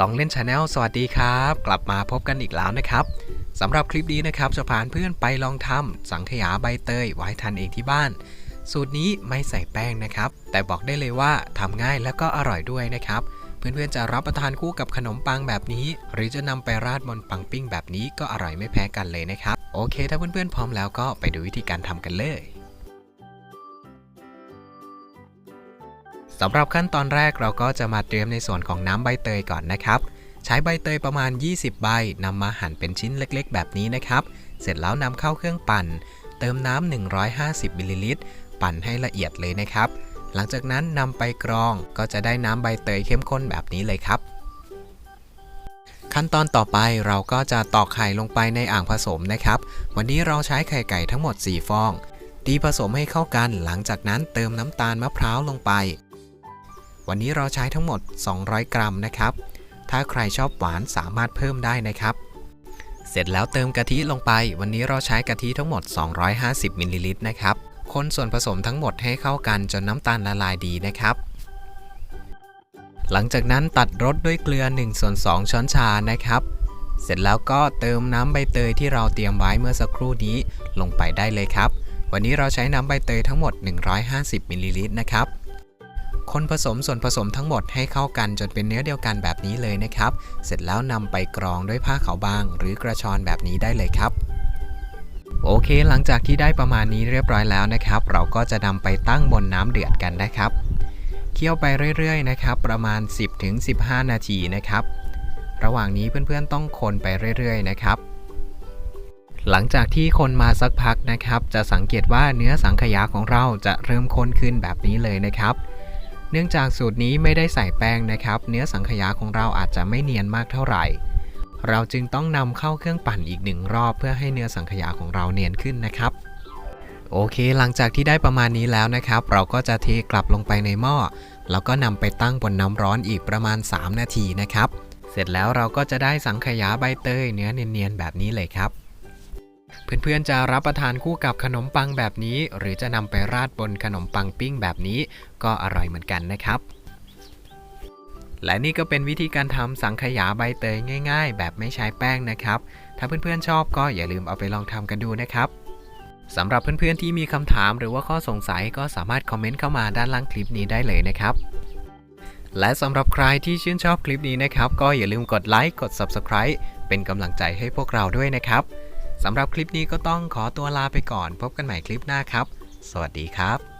ลองเล่นชาแนลสวัสดีครับ กลับมาพบกันอีกแล้วนะครับสำหรับคลิปนี้นะครับจะพาเพื่อนไปลองทำสังขยาใบเตยไว้ทานเองที่บ้าน สูตรนี้ไม่ใส่แป้งนะครับ แต่บอกได้เลยว่าทำง่ายและก็อร่อยด้วยนะครับ เพื่อนๆจะรับประทานคู่กับขนมปังแบบนี้ หรือจะนำไปราดบนปังปิ้งแบบนี้ก็อร่อยไม่แพ้กันเลยนะครับ โอเค ถ้าเพื่อนๆพร้อมแล้วก็ไปดูวิธีการทำกันเลย สำหรับขั้นตอนแรกเราก็จะมาเตรียมในส่วนของน้ำใบเตยก่อนนะครับ ใช้ใบเตยประมาณ 20 ใบนำมาหั่นเป็นชิ้นเล็กๆ แบบนี้นะครับ เสร็จแล้วนำเข้าเครื่องปั่น เติมน้ำ 150มิลลิลิตรปั่นให้ละเอียดเลยนะครับ หลังจากนั้นนำไปกรองก็จะได้น้ำใบเตยเข้มข้นแบบนี้เลยครับ ขั้นตอนต่อไปเราก็จะตอกไข่ลงไปในอ่างผสมนะครับ วันนี้เราใช้ไข่ไก่ทั้งหมด 4 ฟองตีผสมให้เข้ากัน หลังจากนั้นเติมน้ำตาลมะพร้าวลงไป วันนี้เราใช้ทั้งหมด 200 กรัมนะครับ ถ้าใครชอบหวานสามารถเพิ่มได้นะครับ เสร็จแล้วเติมกะทิลงไป วันนี้เราใช้กะทิทั้งหมด 250มิลลิลิตรนะครับ คนส่วนผสมทั้งหมดให้เข้ากันจนน้ำตาลละลายดีนะครับ หลังจากนั้นตัดรสด้วยเกลือ1ส่วน2ช้อนชานะครับ เสร็จแล้วก็เติมน้ำใบเตยที่เราเตรียมไว้เมื่อสักครู่นี้ลงไปได้เลยครับ วันนี้เราใช้น้ำใบเตยทั้งหมด 150มิลลิลิตรนะครับ คนผสมส่วนผสมทั้งหมดให้เข้ากันจนเป็นเนื้อเดียวกันแบบนี้เลยนะครับ เสร็จแล้วนำไปกรองด้วยผ้าขาวบาง หรือกระชอนแบบนี้ได้เลยครับโอเค หลังจากที่ได้ประมาณนี้เรียบร้อยแล้วนะครับ เราก็จะนำไปตั้งบนน้ำเดือดกันนะครับ เคี่ยวไปเรื่อยๆนะครับ ประมาณ 10-15 นาทีนะครับ ระหว่างนี้เพื่อนๆต้องคนไปเรื่อยๆนะครับ หลังจากที่คนมาสักพักนะครับ จะสังเกตว่าเนื้อสังขยาของเราจะเริ่มข้นขึ้นแบบนี้เลยนะครับ เนื่องจากสูตรนี้ไม่ได้ใส่แป้งนะครับ เนื้อสังขยาของเราอาจจะไม่เนียนมากเท่าไหร่ เราจึงต้องนำเข้าเครื่องปั่นอีกหนึ่งรอบ เพื่อให้เนื้อสังขยาของเราเนียนขึ้นนะครับ โอเค หลังจากที่ได้ประมาณนี้แล้วนะครับ เราก็จะเทกลับลงไปในหม้อแล้วก็นำไปตั้งบนน้ำร้อนอีกประมาณ 3 นาทีนะครับ เสร็จแล้วเราก็จะได้สังขยาใบเตยเนื้อเนียนๆแบบนี้เลยครับ เพื่อนๆจะรับประทานคู่กับขนมปังแบบนี้ หรือจะนำไปราดบนขนมปังปิ้งแบบนี้ ก็อร่อยเหมือนกันนะครับ และนี่ก็เป็นวิธีการทำสังขยาใบเตยง่าย ๆ แบบไม่ใช้แป้งนะครับ ถ้าเพื่อนๆชอบก็อย่าลืมเอาไปลองทำกันดูนะครับสำหรับเพื่อนๆที่มีคำถามหรือว่าข้อสงสัยก็สามารถคอมเมนต์เข้ามาด้านล่างคลิปนี้ได้เลยนะครับ และสำหรับใครที่ชื่นชอบคลิปนี้นะครับ ก็อย่าลืมกดไลค์กด Subscribe เป็นกำลังใจให้พวกเราด้วยนะครับ สำหรับคลิปนี้ก็ต้องขอตัวลาไปก่อน พบกันใหม่คลิปหน้าครับ สวัสดีครับ